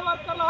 వర్కర్ల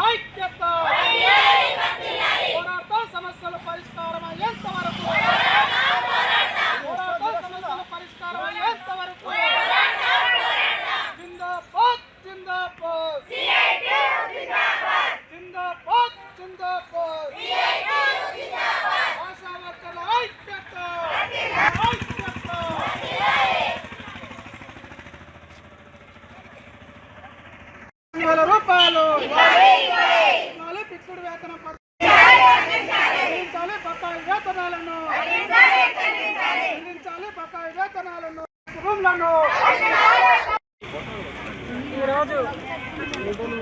ఈరోజు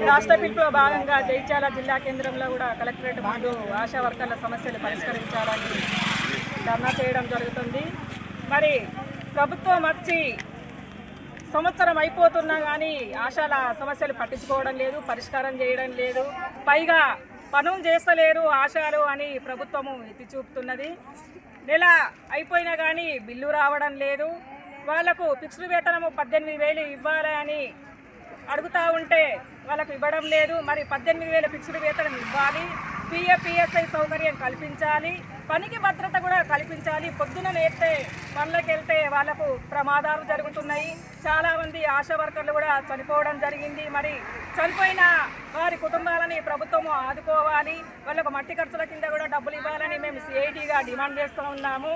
రాష్ట్ర పిలుపులో భాగంగా జైత్యాల జిల్లా కేంద్రంలో కూడా కలెక్టరేట్ ముందు ఆశా వర్కర్ల సమస్యలు పరిష్కరించాలని ధర్నా చేయడం జరుగుతుంది. మరి ప్రభుత్వం వచ్చి సంవత్సరం అయిపోతున్నా కానీ ఆశాల సమస్యలు పట్టించుకోవడం లేదు పరిష్కారం చేయడం లేదు. పైగా పనులు చేస్తలేరు ఆశాలు అని ప్రభుత్వము ఎత్తి చూపుతున్నది. నెల అయిపోయినా కానీ బిల్లు రావడం లేదు. వాళ్ళకు ఫిక్స్డ్ వేతనము పద్దెనిమిది వేలు ఇవ్వాలని అడుగుతా ఉంటే వాళ్ళకు ఇవ్వడం లేదు. మరి పద్దెనిమిది వేల ఫిక్స్డ్ వేతనం ఇవ్వాలి. పిఎపిఎస్ఐ సౌకర్యం కల్పించాలి. పనికి భద్రత కూడా కల్పించాలి. పొద్దున నేర్తే పనులకు వెళ్తే వాళ్ళకు ప్రమాదాలు జరుగుతున్నాయి. చాలామంది ఆశా వర్కర్లు కూడా చనిపోవడం జరిగింది. మరి చనిపోయిన వారి కుటుంబాలని ప్రభుత్వము ఆదుకోవాలి. వాళ్ళకు మట్టి ఖర్చుల కింద కూడా డబ్బులు ఇవ్వాలని మేము సిఐటిగా డిమాండ్ చేస్తూ ఉన్నాము.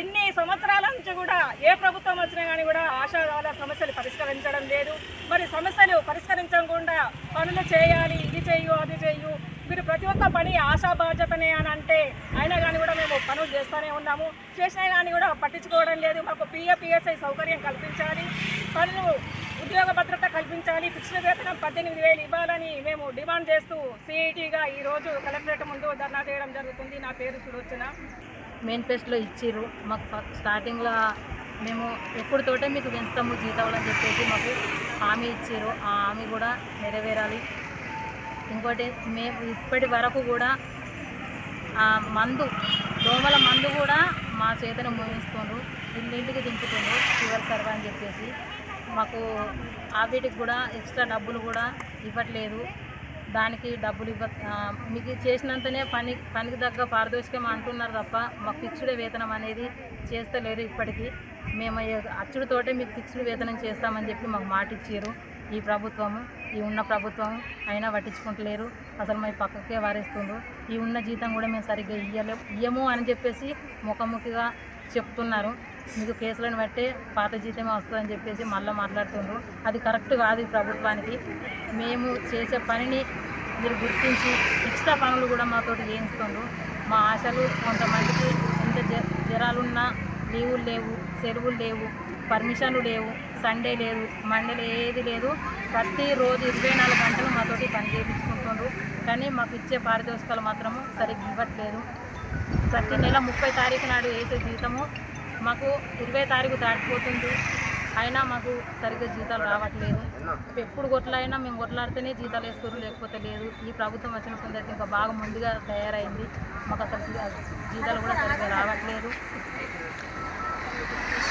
ఎన్ని సంవత్సరాల నుంచి కూడా ఏ ప్రభుత్వం వచ్చినా కానీ కూడా ఆశాగాల సమస్యలు పరిష్కరించడం లేదు. మరి సమస్యలు పరిష్కరించకుండా పనులు చేయాలి. ఇది చేయు అది చేయు మీరు ప్రతి ఒక్క పని ఆశా బాధ్యతనే అని అంటే అయినా కానీ కూడా మేము పనులు చేస్తూనే ఉన్నాము. చేసినా కానీ కూడా పట్టించుకోవడం లేదు. మాకు పిఎపిఎస్ఐ సౌకర్యం కల్పించాలి. పనులు ఉద్యోగ భద్రత కల్పించాలి. ఫిక్స్డ్ వేతనం పద్దెనిమిది వేలు ఇవ్వాలని మేము డిమాండ్ చేస్తూ సిఐటిగా ఈరోజు కలెక్టరేట్ ముందు ధర్నా చేయడం జరుగుతుంది. నా పేరు సులోచన. మేనిఫెస్టోలో ఇచ్చిర్రు. మాకు స్టార్టింగ్లో మేము ఎప్పుడుతోటే మీకు పెంచుతాము జీతాలు అని చెప్పేసి మాకు హామీ ఇచ్చారు ఆ హామీ కూడా నెరవేరాలి. ఇంకోటి మేము ఇప్పటి వరకు కూడా ఆ మందు దోమల మందు కూడా మా చేతను మోయిస్తుండ్రు. ఇంటింటికి దింపుతుండ్రు ఫీవర్ సర్వా అని చెప్పేసి. మాకు ఆ వీటికి కూడా ఎక్స్ట్రా డబ్బులు కూడా ఇవ్వట్లేదు. దానికి డబ్బులు ఇవ్వ మీకు చేసినంతనే పని పనికి తగ్గ పారితోషికం అంటున్నారు తప్ప మాకు ఫిక్స్డ్ వేతనం అనేది చేస్తలేరు ఇప్పటికీ. మేము అచ్చుడితోటే మీకు ఫిక్స్డ్ వేతనం చేస్తామని చెప్పి మాకు మాట ఇచ్చారు ఈ ప్రభుత్వము ఈ ఉన్న ప్రభుత్వం అయినా పట్టించుకుంటలేరు. అసలు మా పక్కకే వారేస్తుండ్రు. ఈ ఉన్న జీతం కూడా మేము సరిగ్గా ఇయ్యలేము ఇయ్యము అని చెప్పేసి ముఖముఖిగా చెప్తున్నారు. మీకు కేసులను బట్టే పాత జీతమే వస్తుందని చెప్పేసి మళ్ళీ మాట్లాడుతుండ్రు. అది కరెక్ట్ కాదు ఈ ప్రభుత్వానికి. మేము చేసే పనిని మీరు గుర్తించి ఎక్స్ట్రా పనులు కూడా మాతోటి చేయిస్తుండ్రు మా ఆశలు కొంతమందికి ఎంత జ జ్వరాలున్నా లీవులు లేవు సెలవులు లేవు పర్మిషన్లు లేవు. సండే లేదు మండే ఏది లేదు. ప్రతిరోజు ఇరవై నాలుగు గంటలు మాతోటి పని చేయించుకుంటున్నారు కానీ మాకు ఇచ్చే పారితోషికాలు మాత్రము సరిగ్గా ఇవ్వట్లేదు. ప్రతి నెల ముప్పై తారీఖు నాడు వేసే జీతము మాకు ఇరవై తారీఖు దాటిపోతుంది. అయినా మాకు సరిగ్గా జీతాలు రావట్లేదు. ఎప్పుడు కొట్లాడినా మేము కొట్లాడితేనే జీతాలు వేసుకోరు లేకపోతే లేదు. ఈ ప్రభుత్వం వచ్చిన సందర్భం ఇంకా బాగా ముందుగా తయారైంది. మాకు అసలు జీతాలు కూడా సరిగ్గా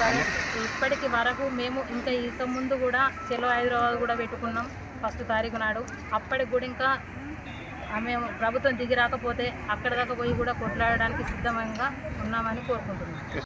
సరే ఇప్పటికి వరకు మేము ఇంకా ఇంత ముందు కూడా చెలో హైదరాబాద్ కూడా పెట్టుకున్నాం ఫస్ట్ తారీఖు నాడు. అప్పటికి కూడా ఇంకా మేము ప్రభుత్వం దిగి రాకపోతే అక్కడ దాకా పోయి కూడా కొట్లాడడానికి సిద్ధంగా ఉన్నామని కోరుకుంటున్నాం.